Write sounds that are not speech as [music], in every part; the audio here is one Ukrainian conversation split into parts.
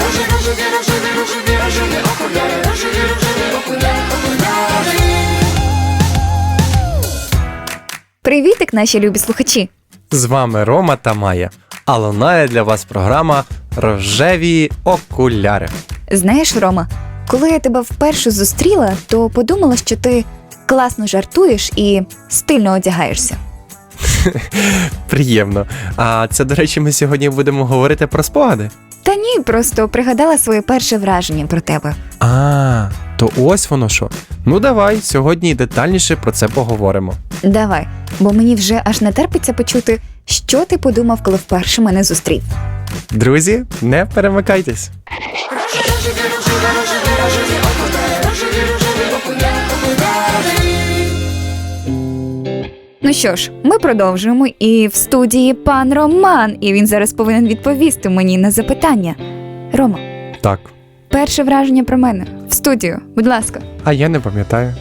Рожеві, рожеві, рожеві, рожеві, рожеві окуляри, рожеві, рожеві окуляри, окуляри. Привітик, наші любі слухачі! З вами Рома та Майя. А лунає для вас програма Рожеві окуляри. Знаєш, Рома, коли я тебе вперше зустріла, то подумала, що ти класно жартуєш і стильно одягаєшся. [laughs] Приємно. А це, до речі, ми сьогодні будемо говорити про спогади. Та ні, просто пригадала своє перше враження про тебе. А, то ось воно що. Ну давай, сьогодні детальніше про це поговоримо. Давай, бо мені вже аж не терпиться почути, що ти подумав, коли вперше мене зустрів. Друзі, не перемикайтесь. Ну що ж, ми продовжуємо, і в студії пан Роман, і він зараз повинен відповісти мені на запитання. Рома, Так. перше враження про мене в студію, будь ласка. А я не пам'ятаю.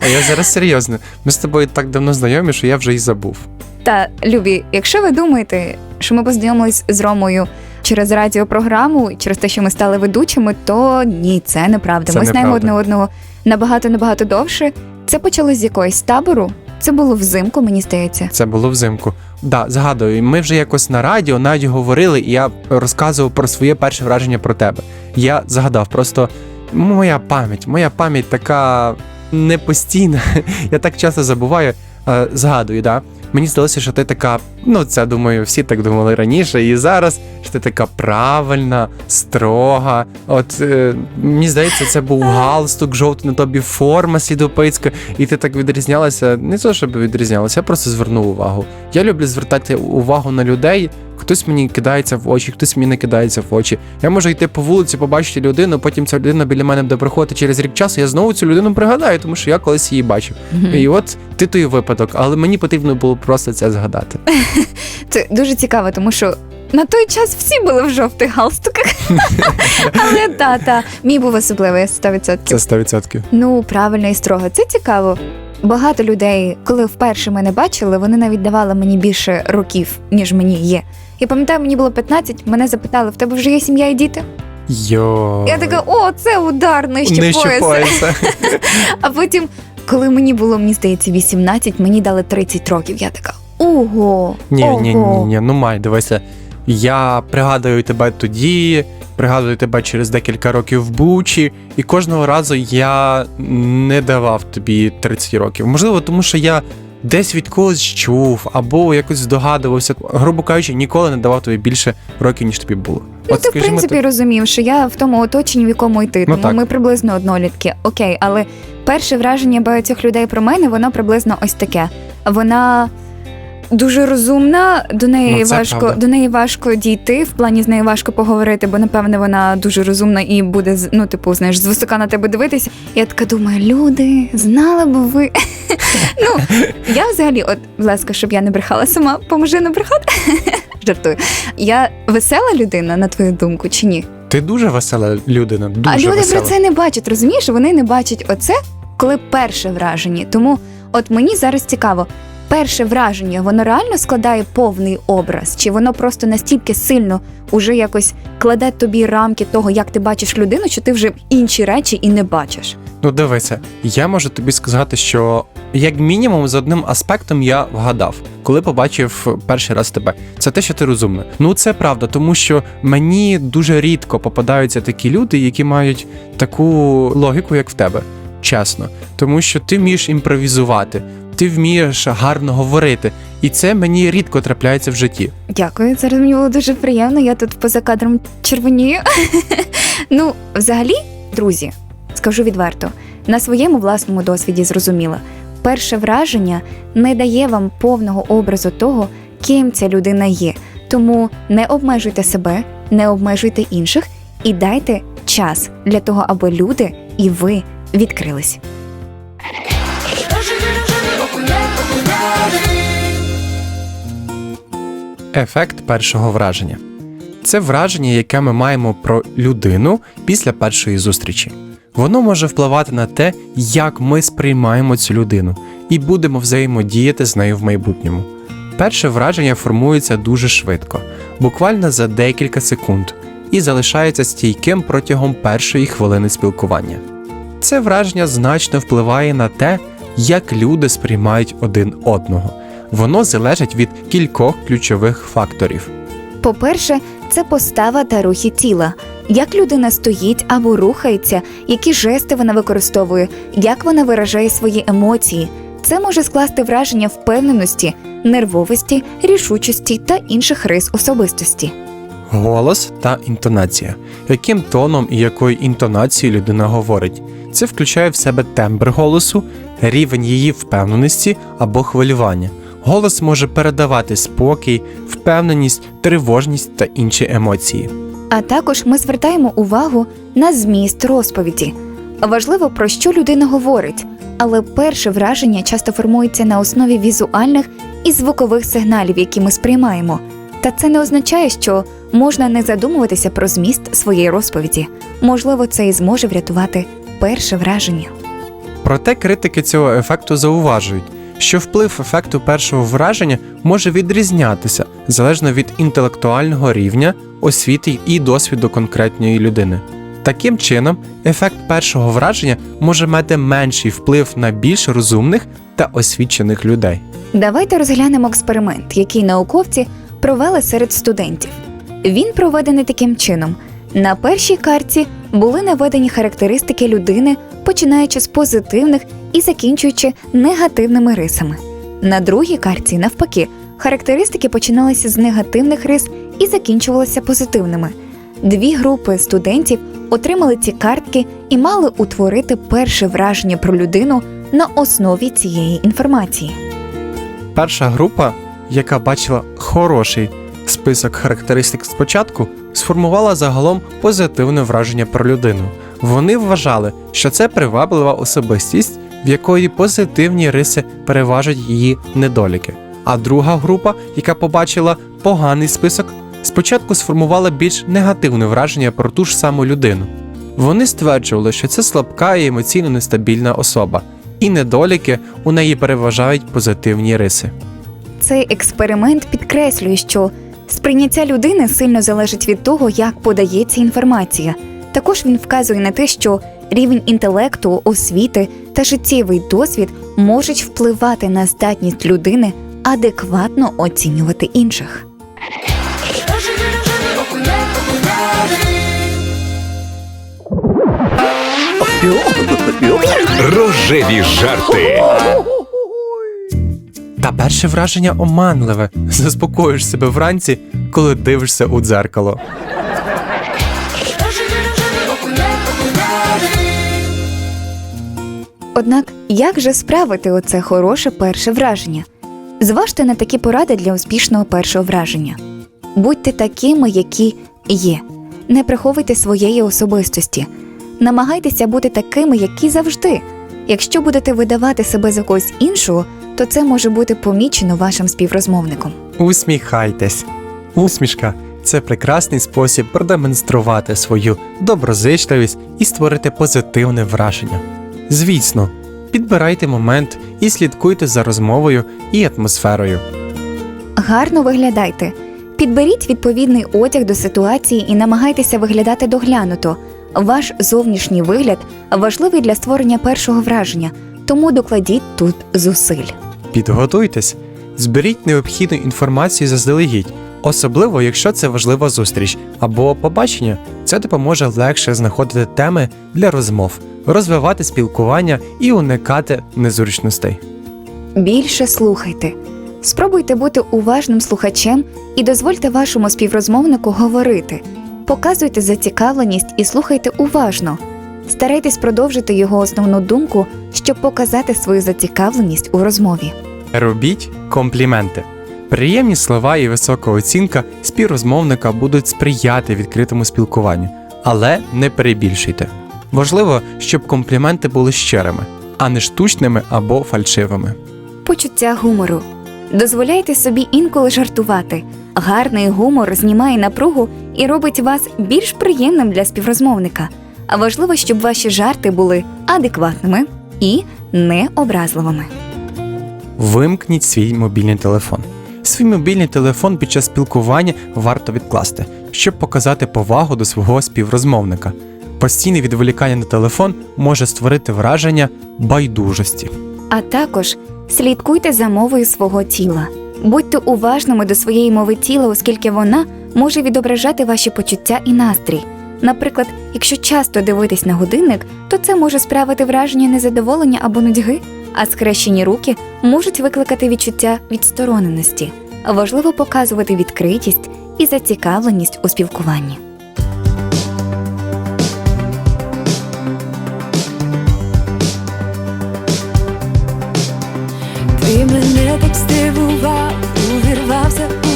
А я зараз серйозно. Ми з тобою так давно знайомі, що я вже і забув. Та любі, якщо ви думаєте, що ми познайомились з Ромою через радіопрограму, через те, що ми стали ведучими, то ні, це неправда. Це ми знаємо неправда. одне одного набагато набагато довше. Це почалось з якоїсь табору. Це було взимку, мені здається. Це було взимку. Да, згадую, ми вже якось на радіо навіть говорили, і я розказував про своє перше враження про тебе. Я згадав, просто моя пам'ять, моя пам'ять така непостійна. [laughs] Я так часто забуваю. Е, згадую, да. Мені здалося, що ти така, ну це думаю, всі так думали раніше, і зараз що ти така правильна, строга. От е, мені здається, це був галстук жовтий на тобі, форма слідопитська, і ти так відрізнялася. Не то, щоб відрізнялася, я просто звернув увагу. Я люблю звертати увагу на людей. Хтось мені кидається в очі, хтось мені не кидається в очі. Я можу йти по вулиці, побачити людину, потім ця людина біля мене буде приходити через рік часу. Я знову цю людину пригадаю, тому що я колись її бачив. І от ти той випадок, але мені потрібно було просто це згадати. [laughs] [laughs] Це дуже цікаво, тому що на той час всі були в жовтих галстуках. [laughs] Але та, та, мій був особливий 100%. Це 100%. Ну, правильно і строго. Це цікаво. Багато людей, коли вперше мене бачили, вони навіть давали мені більше років, ніж мені є. Я пам'ятаю, мені було 15, мене запитали: в тебе вже є сім'я і діти? Йо. Я така, о, це удар нижче, Нижче пояса. А потім, коли мені було, мені здається, 18, мені дали 30 років. Я така, ого, Ні, ого. ні, ні, ні, ну май, дивися. Я пригадую тебе тоді, пригадую тебе через декілька років в Бучі, і кожного разу я не давав тобі 30 років. Можливо, тому що я десь від когось чув або якось здогадувався. Грубо кажучи, ніколи не давав тобі більше років, ніж тобі було. Ну, ти, в принципі, так. розумів, що я в тому оточенні, в якому йти. Ну, Тому так. ми приблизно однолітки. Окей, але перше враження багатьох людей про мене, воно приблизно ось таке. Вона дуже розумна, до неї Ну, важко правда. до неї важко дійти. В плані з нею важко поговорити, бо напевне вона дуже розумна і буде з- ну, типу, знаєш, звисока на тебе дивитися. Я така думаю, люди, знали б ви. [laughs] ну, я взагалі, от, будь ласка, щоб я не брехала сама, поможи не брехати. [laughs] Жартую. Я весела людина, на твою думку, чи ні? Ти дуже весела людина, дуже а люди весела. про це не бачать, розумієш? Вони не бачать оце, коли перше враження. Тому от мені зараз цікаво, перше враження, воно реально складає повний образ, чи воно просто настільки сильно уже якось кладе тобі рамки того, як ти бачиш людину, що ти вже інші речі і не бачиш. Ну, дивися, я можу тобі сказати, що як мінімум з одним аспектом я вгадав, коли побачив перший раз тебе. Це те, що ти розумна. Ну це правда, тому що мені дуже рідко попадаються такі люди, які мають таку логіку, як в тебе. Чесно, тому що ти вмієш імпровізувати, ти вмієш гарно говорити, і це мені рідко трапляється в житті. Дякую, зараз мені було дуже приємно. Я тут поза кадром червонію. [laughs] ну, взагалі, друзі, скажу відверто, на своєму власному досвіді зрозуміла. Перше враження не дає вам повного образу того, ким ця людина є. Тому не обмежуйте себе, не обмежуйте інших і дайте час для того, аби люди і ви відкрились. Ефект першого враження це враження, яке ми маємо про людину після першої зустрічі. Воно може впливати на те, як ми сприймаємо цю людину, і будемо взаємодіяти з нею в майбутньому. Перше враження формується дуже швидко, буквально за декілька секунд, і залишається стійким протягом першої хвилини спілкування. Це враження значно впливає на те, як люди сприймають один одного. Воно залежить від кількох ключових факторів. По-перше, це постава та рухи тіла. Як людина стоїть або рухається, які жести вона використовує, як вона виражає свої емоції. Це може скласти враження впевненості, нервовості, рішучості та інших рис особистості. Голос та інтонація. Яким тоном і якою інтонацією людина говорить. Це включає в себе тембр голосу, рівень її впевненості або хвилювання. Голос може передавати спокій, впевненість, тривожність та інші емоції. А також ми звертаємо увагу на зміст розповіді. Важливо про що людина говорить, але перше враження часто формується на основі візуальних і звукових сигналів, які ми сприймаємо. Та це не означає, що можна не задумуватися про зміст своєї розповіді. Можливо, це і зможе врятувати перше враження. Проте критики цього ефекту зауважують, що вплив ефекту першого враження може відрізнятися залежно від інтелектуального рівня, освіти і досвіду конкретної людини. Таким чином, ефект першого враження може мати менший вплив на більш розумних та освічених людей. Давайте розглянемо експеримент, який науковці провели серед студентів. Він проведений таким чином: на першій карті були наведені характеристики людини, починаючи з позитивних і закінчуючи негативними рисами. На другій карті, навпаки, характеристики починалися з негативних рис і закінчувалися позитивними. Дві групи студентів отримали ці картки і мали утворити перше враження про людину на основі цієї інформації. Перша група, яка бачила хороший список характеристик спочатку, сформувала загалом позитивне враження про людину. Вони вважали, що це приваблива особистість, в якої позитивні риси переважать її недоліки. А друга група, яка побачила поганий список, спочатку сформувала більш негативне враження про ту ж саму людину. Вони стверджували, що це слабка і емоційно нестабільна особа, і недоліки у неї переважають позитивні риси. Цей експеримент підкреслює, що сприйняття людини сильно залежить від того, як подається інформація. Також він вказує на те, що рівень інтелекту, освіти та життєвий досвід можуть впливати на здатність людини адекватно оцінювати інших. Рожеві, жарти. Та перше враження оманливе. Заспокоїш себе вранці, коли дивишся у дзеркало. Однак, як же справити оце хороше перше враження? Зважте на такі поради для успішного першого враження. Будьте такими, які є. Не приховуйте своєї особистості. Намагайтеся бути такими, які завжди. Якщо будете видавати себе за когось іншого, то це може бути помічено вашим співрозмовником. Усміхайтесь. Усмішка це прекрасний спосіб продемонструвати свою доброзичливість і створити позитивне враження. Звісно, підбирайте момент і слідкуйте за розмовою і атмосферою. Гарно виглядайте. Підберіть відповідний одяг до ситуації і намагайтеся виглядати доглянуто. Ваш зовнішній вигляд важливий для створення першого враження, тому докладіть тут зусиль. Підготуйтесь, зберіть необхідну інформацію заздалегідь, особливо якщо це важлива зустріч або побачення. Це допоможе легше знаходити теми для розмов, розвивати спілкування і уникати незручностей. Більше слухайте. Спробуйте бути уважним слухачем і дозвольте вашому співрозмовнику говорити. Показуйте зацікавленість і слухайте уважно. Старайтесь продовжити його основну думку, щоб показати свою зацікавленість у розмові. Робіть компліменти. Приємні слова і висока оцінка співрозмовника будуть сприяти відкритому спілкуванню, але не перебільшуйте. Важливо, щоб компліменти були щирими, а не штучними або фальшивими. Почуття гумору. Дозволяйте собі інколи жартувати. Гарний гумор знімає напругу і робить вас більш приємним для співрозмовника. А важливо, щоб ваші жарти були адекватними і необразливими. Вимкніть свій мобільний телефон. Свій мобільний телефон під час спілкування варто відкласти, щоб показати повагу до свого співрозмовника. Постійне відволікання на телефон може створити враження байдужості. А також слідкуйте за мовою свого тіла. Будьте уважними до своєї мови тіла, оскільки вона може відображати ваші почуття і настрій. Наприклад, якщо часто дивитись на годинник, то це може справити враження незадоволення або нудьги, а скрещені руки можуть викликати відчуття відстороненості. Важливо показувати відкритість і зацікавленість у спілкуванні. Ти мене так здивував, увірвався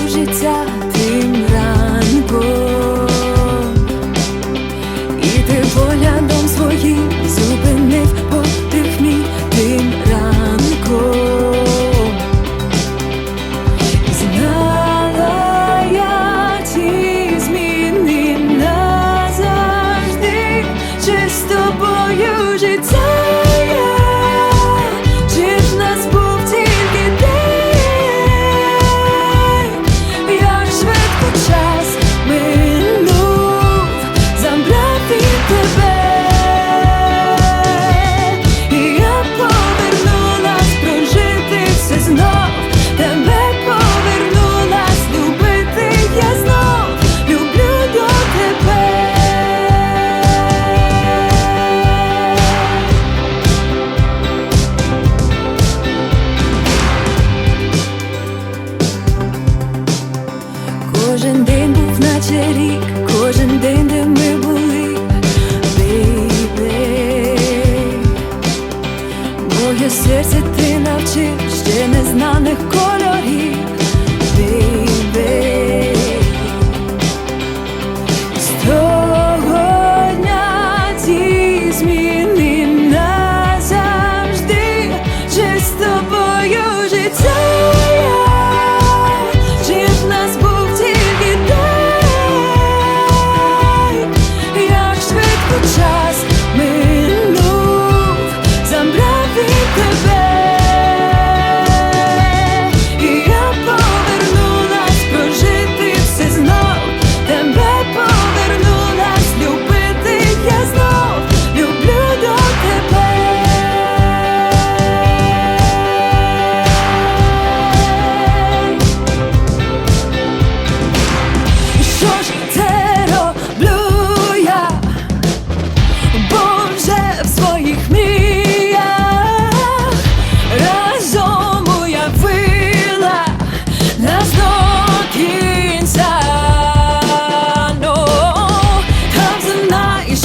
був наче рік, кожен день,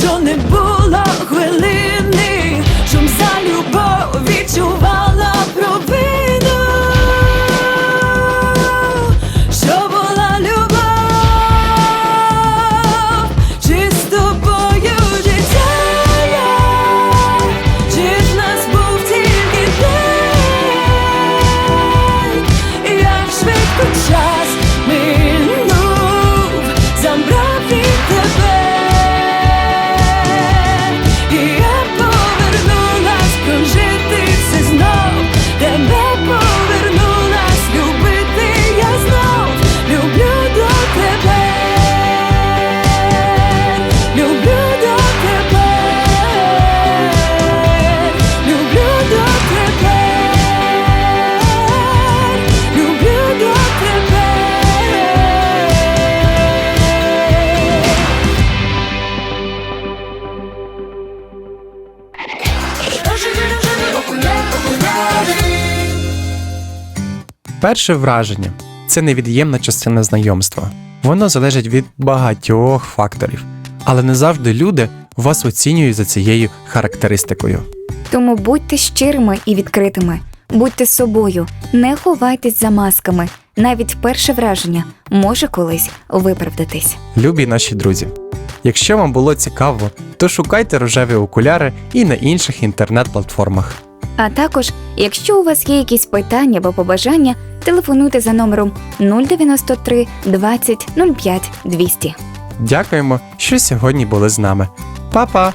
що не було хвилини, Перше враження це невід'ємна частина знайомства. Воно залежить від багатьох факторів, але не завжди люди вас оцінюють за цією характеристикою. Тому будьте щирими і відкритими, будьте собою, не ховайтесь за масками. Навіть перше враження може колись виправдатись. Любі наші друзі. Якщо вам було цікаво, то шукайте рожеві окуляри і на інших інтернет-платформах. А також, якщо у вас є якісь питання або побажання, телефонуйте за номером 093 20 05 200. Дякуємо, що сьогодні були з нами. Па-па!